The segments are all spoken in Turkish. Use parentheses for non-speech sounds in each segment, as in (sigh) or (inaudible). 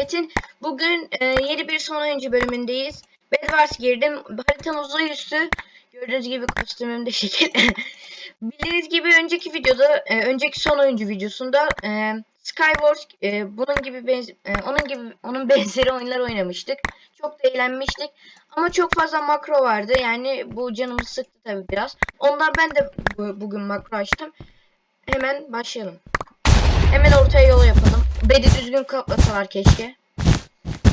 Metin. Bugün e, yeni bir son oyuncu bölümündeyiz. Bedwars girdim. Haritam uzay üstü. Gördüğünüz gibi kostümüm de (laughs) şekil. Bildiğiniz gibi önceki videoda, e, önceki son oyuncu videosunda e, Skywars e, bunun gibi benz e, onun gibi onun (laughs) benzeri oyunlar oynamıştık. Çok da eğlenmiştik. Ama çok fazla makro vardı. Yani bu canımı sıktı tabii biraz. Ondan ben de bu- bugün makro açtım. Hemen başlayalım. Hemen ortaya yol yapalım. Bedi düzgün kaplasalar keşke.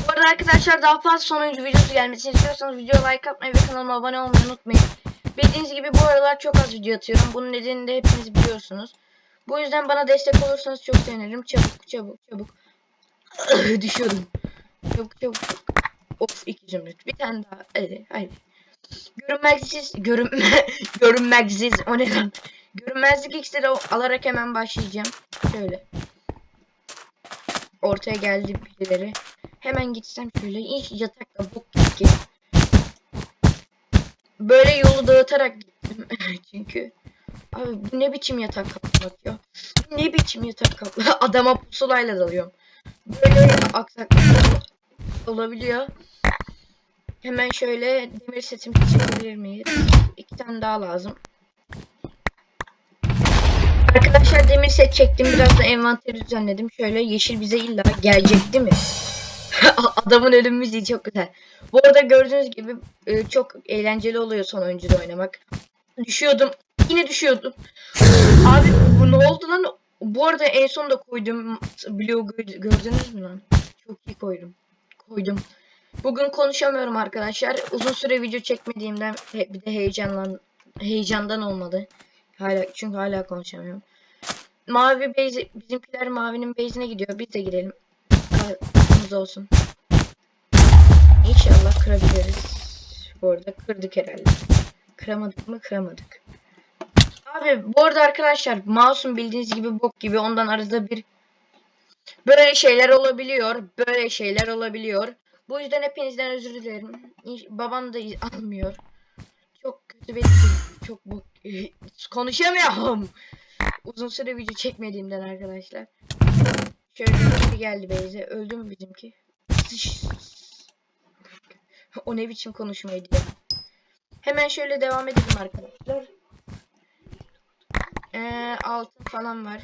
Bu arada arkadaşlar daha fazla sonuncu videosu gelmesini istiyorsanız videoya like atmayı ve kanalıma abone olmayı unutmayın. Bildiğiniz gibi bu aralar çok az video atıyorum. Bunun nedenini de hepiniz biliyorsunuz. Bu yüzden bana destek olursanız çok sevinirim. Çabuk çabuk çabuk. (coughs) Düşüyordum. Çabuk çabuk. Of iki zümrüt. Bir tane daha. Hadi hadi. Görünmezsiz görünme (laughs) görünmezsiz o ne lan? Görünmezlik iksiri alarak hemen başlayacağım. Şöyle. Ortaya geldi birileri. Hemen gitsem şöyle. İlk yatakla bok ki. Böyle yolu dağıtarak gittim. (laughs) Çünkü abi bu ne biçim yatak kaplamak ya? Ne biçim yatak kaplamak? (laughs) Adama pusulayla dalıyorum. Böyle aksaklıklar olabiliyor. Hemen şöyle demir setimi çekebilir miyiz? İki tane daha lazım. Arkadaşlar demir set çektim. Biraz da envanteri düzenledim. Şöyle yeşil bize illa gelecek değil mi? (laughs) Adamın ölüm müziği çok güzel. Bu arada gördüğünüz gibi e, çok eğlenceli oluyor son oyuncuda oynamak. Düşüyordum. Yine düşüyordum. Abi bu ne oldu lan? Bu arada en son da koydum. Gö- gördünüz mü lan? Çok iyi koydum. Koydum. Bugün konuşamıyorum arkadaşlar. Uzun süre video çekmediğimden bir de heyecanlan heyecandan olmadı. Hala çünkü hala konuşamıyorum. Mavi base bizimkiler mavinin base'ine gidiyor. Biz de girelim. Hakkımız olsun. İnşallah kırabiliriz. Bu arada kırdık herhalde. Kıramadık mı? Kıramadık. Abi bu arada arkadaşlar mouse'um bildiğiniz gibi bok gibi ondan arada bir böyle şeyler olabiliyor. Böyle şeyler olabiliyor. Bu yüzden hepinizden özür dilerim. Babam da almıyor. Çok kötü benim çok bok (laughs) konuşamıyorum. Uzun süre video çekmediğimden arkadaşlar. Şöyle biri geldi Beyze. Öldü mü bizimki? O ne biçim konuşmaydı ya. Hemen şöyle devam edelim arkadaşlar. Ee, altın falan var.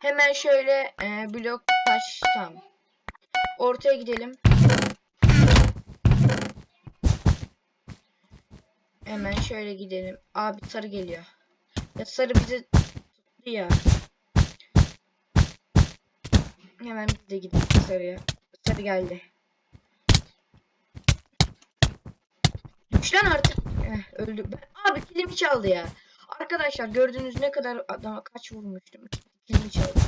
Hemen şöyle e, blok taş tam. Ortaya gidelim. Hemen şöyle gidelim. Abi sarı geliyor. Ya sarı bizi tuttu ya. Hemen biz de gidelim sarıya. Sarı geldi. Lan artık. Eh, öldü. Abi kilimi çaldı ya. Arkadaşlar gördüğünüz ne kadar adama kaç vurmuştum. Kilimi çaldı.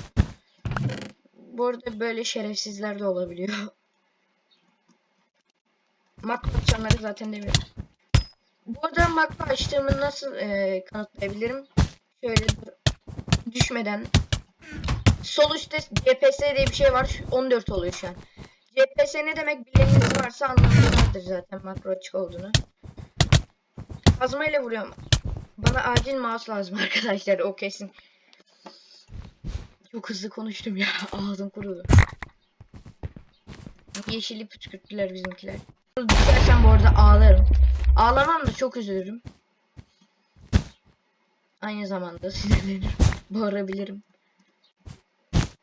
Bu arada böyle şerefsizler de olabiliyor. (laughs) Makro açanları zaten demiyorum. Bu arada makro açtığımı nasıl e, kanıtlayabilirim? Şöyle düşmeden sol üstte CPS diye bir şey var. Şu 14 oluyor şu an. CPS ne demek bileniniz varsa anlamışlardır zaten makro açık olduğunu. Kazmayla vuruyorum. Bana acil mouse lazım (laughs) arkadaşlar o kesin. Çok hızlı konuştum ya. (laughs) Ağzım kurudu. Yeşili püskürttüler bizimkiler. Düşersem bu arada ağlarım. Ağlamam da çok üzülürüm. Aynı zamanda sinirlenirim. (laughs) Bağırabilirim.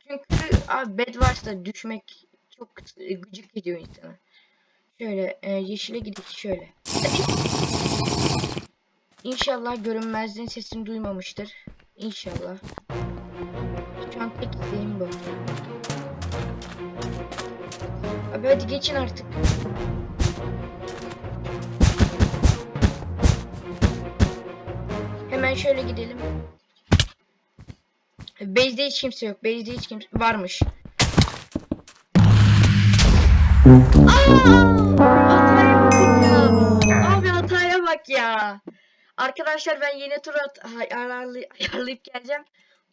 Çünkü abi Bedwars'ta düşmek çok gıcık ediyor insana. Şöyle e, yeşile gidelim şöyle. İnşallah görünmezliğin sesini duymamıştır. İnşallah. Şu an tek isteğim bu. Abi hadi geçin artık. Hemen şöyle gidelim. Base'de hiç kimse yok. Base'de hiç kimse varmış. Abi hataya bak ya. Arkadaşlar ben yeni tur at ayarlı ayarlayıp geleceğim.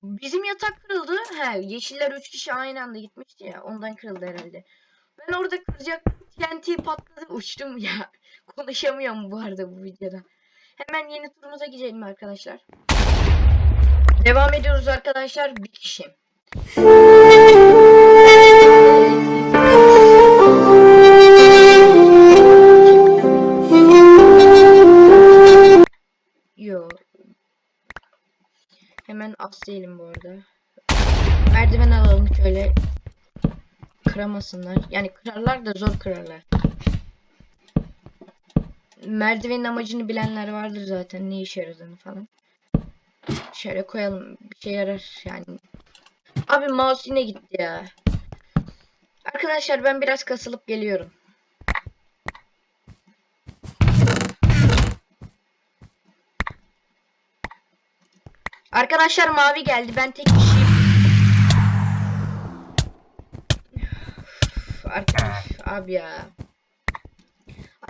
Bizim yatak kırıldı. He, yeşiller 3 kişi aynı anda gitmişti ya. Ondan kırıldı herhalde. Ben orada kıracak TNT patladı uçtum ya. (laughs) Konuşamıyorum bu arada bu videoda. Hemen yeni turumuza gidelim arkadaşlar. Devam ediyoruz arkadaşlar. Bir kişi. Yo. Hemen değilim bu arada. Merdiven alalım şöyle. Kıramasınlar. Yani kırarlar da zor kırarlar. Merdivenin amacını bilenler vardır zaten ne işe yaradığını falan. Şöyle koyalım bir şey yarar yani. Abi mouse yine gitti ya. Arkadaşlar ben biraz kasılıp geliyorum. Arkadaşlar mavi geldi. Ben tek kişiyim. Arkadaş abi ya.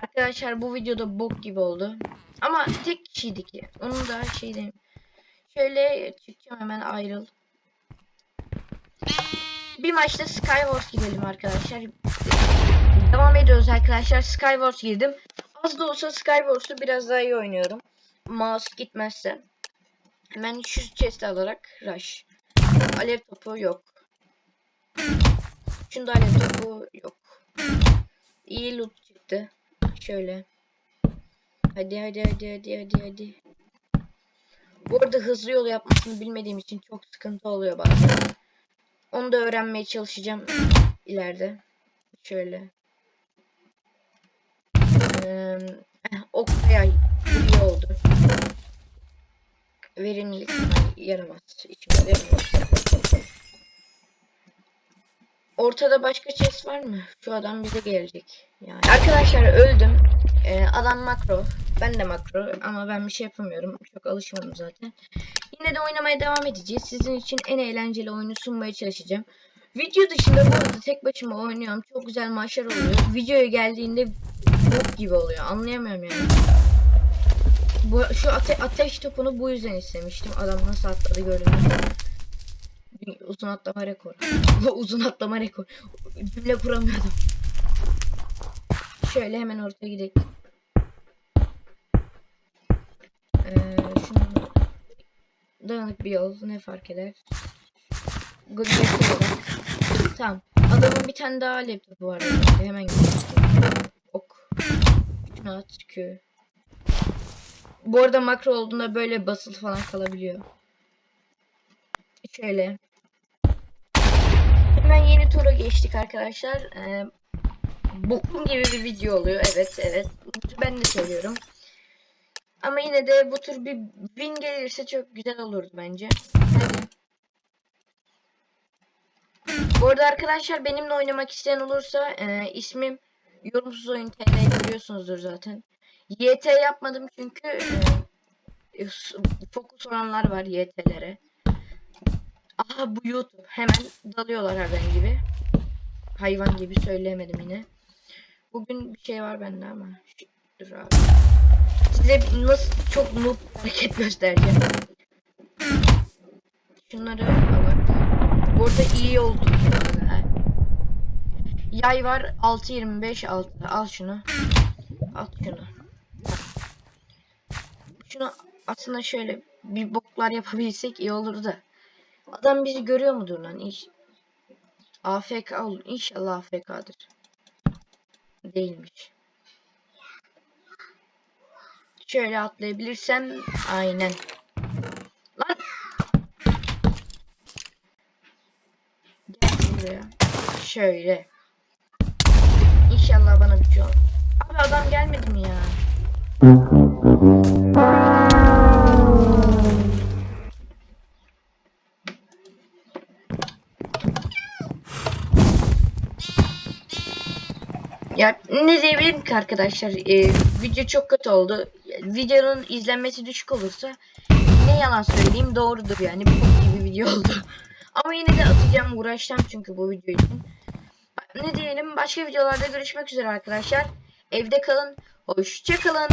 Arkadaşlar bu videoda bok gibi oldu. Ama tek kişiydik ya. Onun da şeyden şöyle çıkacağım hemen ayrıl. Bir maçta Skywars gidelim arkadaşlar. Devam ediyoruz arkadaşlar. Skywars girdim. Az da olsa Skywars'u biraz daha iyi oynuyorum. Mouse gitmezse. Hemen şu chest alarak rush. Alev topu yok. Şunda alev topu yok. İyi loot çıktı. Şöyle. Hadi hadi hadi hadi hadi hadi. Bu arada hızlı yol yapmasını bilmediğim için çok sıkıntı oluyor bazen. Onu da öğrenmeye çalışacağım ileride. Şöyle. Ee, ok. Bu iyi oldu. Verimlilik yaramaz. İçime yaramaz. Ortada başka chest var mı? Şu adam bize gelecek. Yani. Arkadaşlar öldüm. Ee, adam makro. Ben de makro ama ben bir şey yapamıyorum. Çok alışmadım zaten. Yine de oynamaya devam edeceğiz. Sizin için en eğlenceli oyunu sunmaya çalışacağım. Video dışında bu arada tek başıma oynuyorum. Çok güzel maçlar oluyor. Videoya geldiğinde bok gibi oluyor. Anlayamıyorum yani. Bu, şu ate ateş topunu bu yüzden istemiştim. Adam nasıl atladı gördünüz mü? Uzun atlama rekor. (laughs) Uzun atlama rekor. Cümle kuramıyordum. Şöyle hemen ortaya gidelim. Ee, dağınık bir yol ne fark eder? Good Tamam. Adamın bir tane daha laptopu var. Hemen gidelim. Ok. Şunu at Q. Bu arada makro olduğunda böyle basılı falan kalabiliyor. Şöyle. Hemen yeni tura geçtik arkadaşlar. Ee, bokum gibi bir video oluyor. Evet evet. Ben de söylüyorum. Ama yine de bu tür bir win gelirse çok güzel olurdu bence. Bu arada arkadaşlar benimle oynamak isteyen olursa e, ismim yorumsuz oyun TL görüyorsunuzdur zaten. YT yapmadım çünkü e, fokus oranlar var YT'lere. Aha bu YouTube. Hemen dalıyorlar hayvan gibi. Hayvan gibi söyleyemedim yine. Bugün bir şey var bende ama. Dur abi. Size nasıl çok noob hareket göstereceğim. Şunları alak. Bu arada iyi oldu. Yay var 6.25 6. Al şunu. Al şunu. Şunu aslında şöyle bir boklar yapabilsek iyi olur da. Adam bizi görüyor mudur lan? İş. AFK ol. İnşallah AFK'dır. Değilmiş. Şöyle atlayabilirsem aynen. Lan. Gel buraya. Şöyle. İnşallah bana bir şey olur. Abi adam gelmedi mi ya? Ya ne diyebilirim ki arkadaşlar? Ee, video çok kötü oldu. Videonun izlenmesi düşük olursa ne yalan söyleyeyim doğrudur yani. Bu gibi video oldu. (laughs) Ama yine de atacağım uğraşacağım çünkü bu video için. Ne diyelim başka videolarda görüşmek üzere arkadaşlar. Evde kalın. Hoşçakalın.